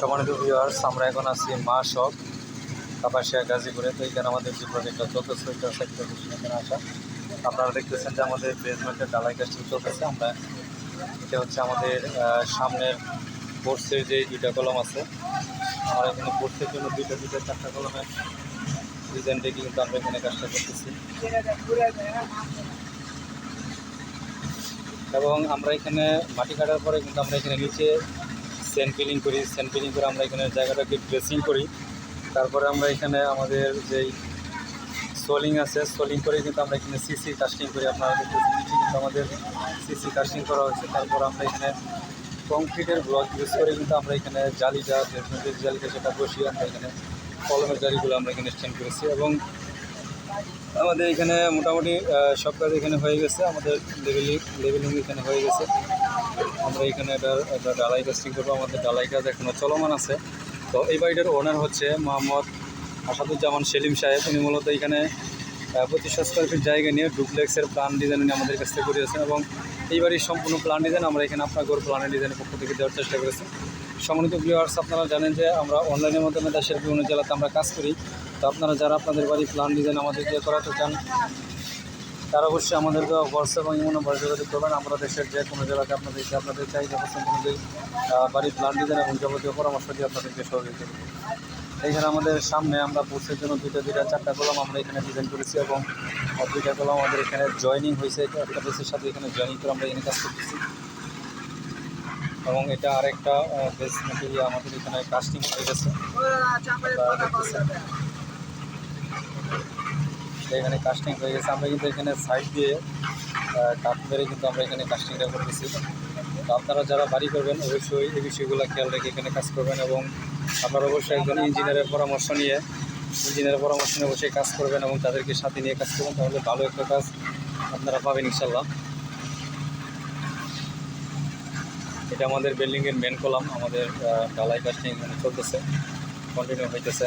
সম্মানিত ভিউয়ার্স আমরা এখন আছি মা শপ কাপাসিয়া, গাজীপুরে। তো এখানে আমাদের যে প্রজেক্টটা চলতেছে ওইটা সেক্টর এখানে আসা। আপনারা দেখতেছেন যে আমাদের বেসমেন্টের ডালাই কাজটি চলতেছে। আমরা, এটা হচ্ছে আমাদের সামনের কোর্সের যে দুইটা কলম আছে। আমরা এখানে কোর্সের জন্য দুইটা দুইটা, চারটা কলমের ডিজাইন কিন্তু আমরা এখানে কাজটা করতেছি। এবং আমরা এখানে মাটি কাটার পরে কিন্তু আমরা এখানে নিচে সেন ফিলিং করি সেন ফিলিং করে আমরা এখানে জায়গাটাকে ড্রেসিং করি। তারপরে আমরা এখানে আমাদের যেই সোলিং আছে, সোলিং করে কিন্তু আমরা এখানে সিসি কাস্টিং করি। আপনারা নিচে কিন্তু আমাদের সিসি কাস্টিং করা হয়েছে। তারপর আমরা এখানে কংক্রিটের ব্লক ইউজ করে কিন্তু আমরা এখানে জালিটা জালিটা সেটা বসিয়ে আমরা এখানে কলমের জালিগুলো আমরা এখানে স্ট্যান্ড করেছি। এবং আমাদের এখানে মোটামুটি সব কাজ এখানে হয়ে গেছে। আমাদের লেভেলিং লেভেলিং এখানে হয়ে গেছে। আমরা এখানে একটা ডালাই কাস্টিং করব, আমাদের ডালাই কাজ এখনও চলমান আছে। তো এই বাড়িটার ওনার হচ্ছে মোহাম্মদ আসাদুজ্জামান সেলিম সাহেব। উনি মূলত এখানে পঁচিশশো স্কোয়ার ফিট জায়গা নিয়ে ডুপ্লেক্সের প্ল্যান ডিজাইন উনি আমাদের কাছ থেকে করিয়েছেন এবং এই বাড়ির সম্পূর্ণ প্ল্যান ডিজাইন আমরা এখানে আপনার প্ল্যানের ডিজাইনের পক্ষ থেকে দেওয়ার চেষ্টা করেছি। সম্মানিত ভিউয়ার্স আপনারা জানেন যে আমরা অনলাইনের মাধ্যমে দেশের বিভিন্ন জেলাতে আমরা কাজ করি। তো আপনারা যারা আপনাদের বাড়ি প্ল্যান ডিজাইন আমাদের দিয়ে করাতে চান তারা অবশ্যই আমাদেরকে হোয়াটসঅ্যাপ এবং ইমো নম্বরে যোগাযোগ করবেন। আমরা দেশের যে কোনো জেলাতে আপনাদেরকে, আপনাদের চাহিদা পছন্দ অনুযায়ী বাড়ির প্ল্যান ডিজাইন এবং যাবতীয় পরামর্শ দিয়ে আপনাদেরকে সহযোগিতা এইখানে আমাদের সামনে আমরা পোস্টের জন্য দুইটা দুইটা, চারটা কলম আমরা এখানে ডিজাইন করেছি এবং দুইটা কলম আমাদের এখানে জয়েনিং হয়েছে। একটা বেসের সাথে এখানে জয়েনিং করে আমরা এখানে কাজ করতেছি। এবং এটা আরেকটা বেস মেটেরিয়াল আমাদের এখানে কাস্টিং হয়ে গেছে। এখানে কাস্টিং হয়ে গেছে। আমরা কিন্তু এখানে সাইড দিয়ে কাঠ মেরে কিন্তু আমরা এখানে কাস্টিংটা করতেছি। তো আপনারা যারা বাড়ি করবেন, অবশ্যই এই বিষয়গুলো খেয়াল রেখে এখানে কাজ করবেন এবং আপনারা অবশ্যই একজন ইঞ্জিনিয়ারের পরামর্শ নিয়ে ইঞ্জিনিয়ারের পরামর্শ নিয়ে অবশ্যই কাজ করবেন এবং তাদেরকে সাথে নিয়ে কাজ করবেন, তাহলে ভালো একটা কাজ আপনারা পাবেন ইনশাল্লাহ এটা আমাদের বিল্ডিংয়ের মেন কলাম, আমাদের ঢালাই কাস্টিং এখানে চলতেছে কন্টিনিউ হইতেছে।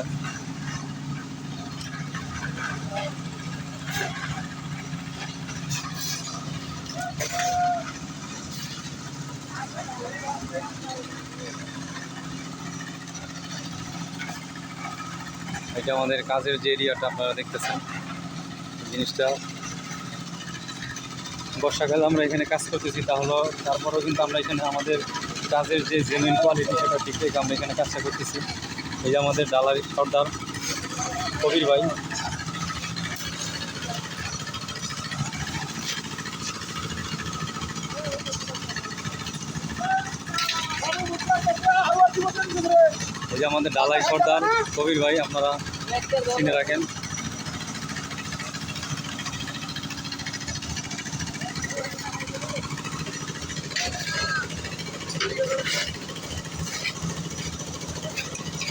এটা আমাদের কাজের যে এরিয়াটা আপনারা দেখতেছেন জিনিসটা। বর্ষাকালে আমরা এখানে কাজ করতেছি তাহলে তারপরেও কিন্তু আমরা এখানে আমাদের কাজের যে জেমিন কোয়ালিটি সেটা ঠিক রেখে আমরা এখানে কাজটা করতেছি। এই যে আমাদের ডালারি সর্দার কবির ভাই যে আমাদের ডালাই সর্দার কবির ভাই, আপনারা চিনে রাখেন।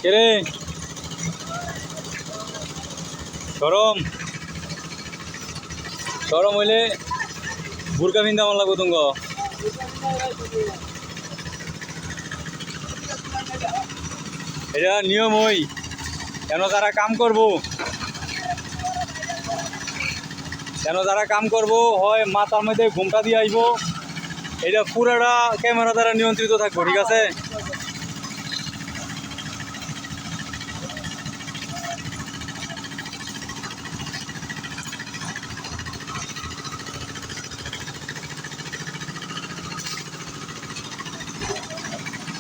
কেরে সরম। সরম হইলে বুরকা পিন্ধা আমার লাগবো এটা নিয়ম হই কেন যারা কাম করব? কেন যারা কাম করব? হয় মাথার মধ্যে ঘুমটা দিয়ে আইব। এটা পুরাটা ক্যামেরা দ্বারা নিয়ন্ত্রিত থাকব, ঠিক আছে?